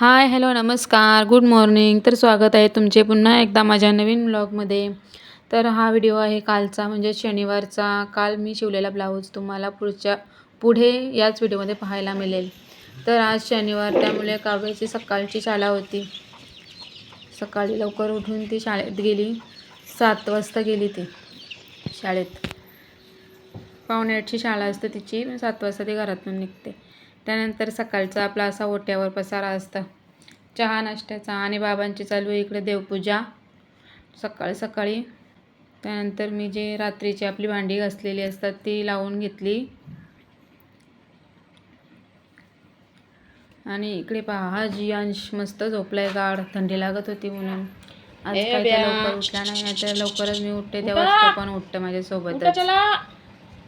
हाय hello नमस्कार. Good morning. तर स्वागत आहे तुमचे पुन्हा एकदा माझ्या नवीन ब्लॉगमध्ये. तर हा व्हिडिओ आहे कालचा म्हणजे शनिवारचा. काल मी शिवलेला ब्लाऊज तुम्हाला पुढच्या पुढे याच व्हिडिओमध्ये पाहायला मिळेल. तर आज शनिवार त्यामुळे काव्याची सकाळची शाळा होती. सकाळी लवकर उठून ती शाळेत गेली. सात वाजता गेली ती शाळेत. पावणे आठची शाळा असते तिची. सात वाजता ती घरातून निघते. त्यानंतर सकाळचा आपला असा ओट्यावर पसारा असता. चहा नाश्त्याचा आणि बाबांची चालू आहे इकडे देवपूजा. सकाळी सकाळी. त्यानंतर मी जे रात्रीची आपली भांडी घासलेली असतात ती लावून घेतली. आणि इकडे पहा हा जियांश मस्त झोपलाय गाढ थंडी लागत होती म्हणून. आज काय तो. लवकर उठला नाही नाही तर लवकरच मी उठते तेव्हा तो पण उठतं माझ्यासोबतच. उठा चला.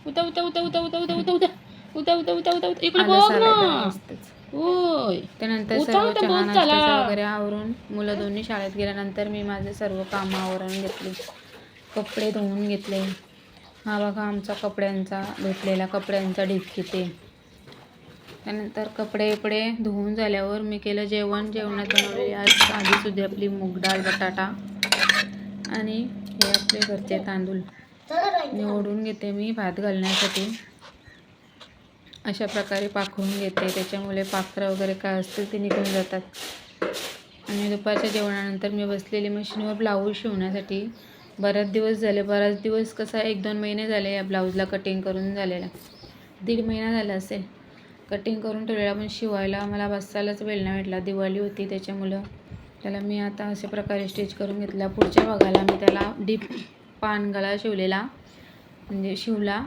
उठा उठा उठा उठा उठा उठा. उठा उठा उठा उठा इकडे बघ ना. होय. त्यानंतर सर्व चहा नाश्त्याचं. वगैरे आवरून मुलं दोन्ही शाळेत गेल्यानंतर मी माझे सर्व कामं आवरून घेतली. कपडे धुवून घेतले. हा बघा आमचा कपड्यांचा धुतलेला कपड्यांचा ढीग किती त्यानंतर कपडे बिपडे धुवून झाल्यावर मी केलं जेवण. जेवणात बनवलेली आज साधी सुधी आपली मूग डाळ बटाटा आणि हे आपले घरचे तांदूळ. निवडून घेते मी भात घालण्यासाठी. अशा प्रकारे पाखरून घेते. त्याच्यामुळे पाखरं वगैरे काय असतील ते निघून जातात. आणि दुपारच्या जेवणानंतर मी बसलेली मशीनवर ब्लाऊज शिवण्यासाठी बराच दिवस झाले. बराच दिवस कसा एक दोन महिने झाले या ब्लाऊजला कटिंग करून झालेला. दीड महिना झाला असेल. कटिंग करून ठेवलेला पण शिवायला मला बसायलाच वेळ नाही भेटला. दिवाळी होती त्याच्यामुळं त्याला मी आता अशा प्रकारे स्टिच करून घेतला. पुढच्या भागाला मी त्याला डीप पान गळा शिवलेला म्हणजे शिवला.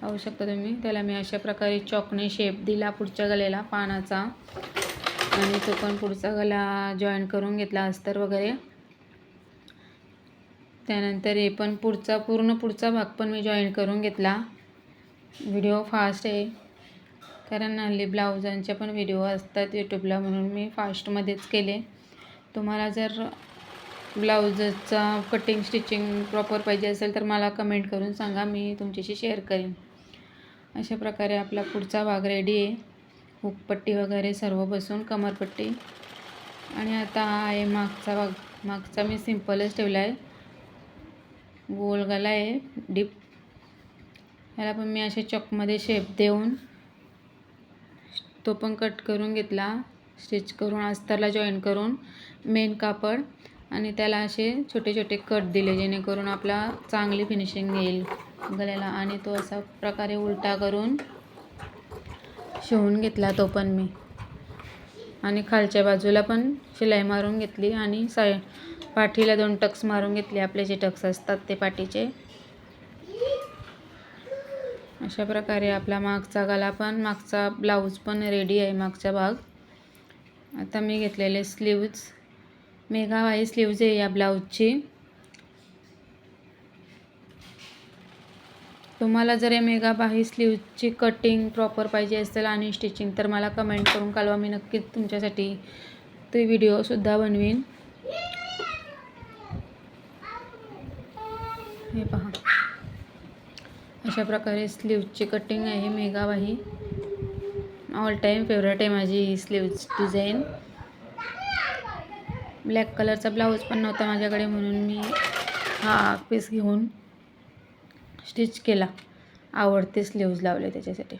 पाहू शकता तुम्ही. त्याला मी अशा प्रकारे चॉकने शेप दिला पुढच्या गल्याला पानाचा. आणि तो पण पुढचा गला जॉईन करून घेतला अस्तर वगैरे. त्यानंतर हे पण पुढचा पूर्ण पुढचा भाग पण मी जॉईन करून घेतला. व्हिडिओ फास्ट आहे. कारण हल्ली ब्लाऊजांचे पण व्हिडिओ असतात यूट्यूबला म्हणून मी फास्टमध्येच केले. तुम्हाला जर ब्लाऊजचा कटिंग स्टिचिंग प्रॉपर पाहिजे असेल तर मला कमेंट करून सांगा. मी तुमच्याशी शेअर करेन. अशा प्रकारे आपला पुढचा भाग रेडी आहे. हुकपट्टी वगैरे सर्व बसून कमरपट्टी. आणि आता हा आहे मागचा भाग. मागचा मी सिम्पलच ठेवला आहे. गोल गला आहे. डीप ह्याला पण मी अशा चॉकमध्ये शेप देऊन तो पण कट करून घेतला. स्टिच करून अस्तरला जॉईन करून मेन कापड. आणि त्याला असे छोटे छोटे कट दिले जेणेकरून आपला चांगली फिनिशिंग येईल. गळ्याला आणि तो असा प्रकारे उलटा करून शिवून घेतला तो पण मी. आणि खालच्या बाजूला पण शिलाई मारून घेतली आणि साय पाठीला दोन टक्स मारून घेतले. आपले जे टक्स असतात ते पाठीचे. अशा प्रकारे आपला मागचा गला पण मागचा ब्लाऊज पण रेडी आहे मागचा भाग. आता मी घेतलेले स्लीव्ज. मेघावाई स्लीव्ज आहे या ब्लाऊजची. तुम्हाला जर या मेगाबाही स्लीवची कटिंग प्रॉपर पाहिजे असेल आणि स्टिचिंग तर मला कमेंट करून कळवा. मी नक्कीच तुमच्यासाठी ते व्हिडिओसुद्धा बनवीन. हे पहा. अशा प्रकारे स्लीवची कटिंग आहे मेगाबाही ऑल टाईम फेवरेट आहे माझी ही स्लीव्ज डिझाईन ब्लॅक कलरचा ब्लाऊज पण नव्हता माझ्याकडे म्हणून मी हा पीस घेऊन स्टिच केला. आवडते स्लीव्ज लावले त्याच्यासाठी.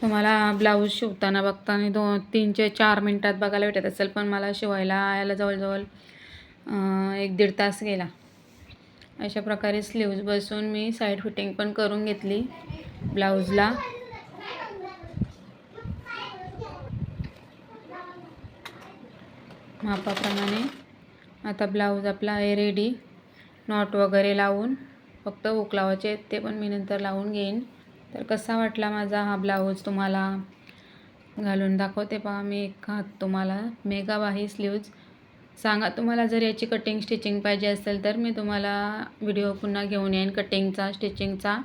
तुम्हाला ब्लाऊज शिवताना बघताना दोन तीनचे चार मिनटात बघायला भेटत असेल पण मला शिवायला यायला जवळजवळ एक दीड तास गेला. अशा प्रकारे स्लीव्ज बसून मी साईड फिटिंग पण करून घेतली ब्लाऊजला. मापाप्रमाणे आता ब्लाऊज आपला आहे रेडी नॉट वगैरे लावून फक्त हुक लावायचे आहेत ते पण मी नंतर लावून घेईन. तर कसा वाटला माझा हा ब्लाऊज तुम्हाला? घालून दाखवते पहा मी एक हात तुम्हाला. मेगाबाही स्लीव्ज. सांगा तुम्हाला जर याची कटिंग स्टिचिंग पाहिजे असेल तर मी तुम्हाला व्हिडिओ पुन्हा घेऊन येईन कटिंगचा स्टिचिंगचा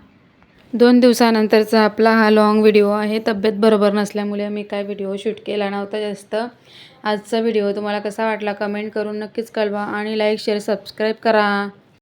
दोन दिवसानंतरचा आपला हा लॉंग व्हिडिओ आहे. तब्येत बरोबर नसल्यामुळे मी काय व्हिडिओ शूट केला नव्हता जास्त. आजचा व्हिडिओ तुम्हाला कसा वाटला कमेंट करून नक्कीच कळवा आणि लाईक शेअर सबस्क्राईब करा.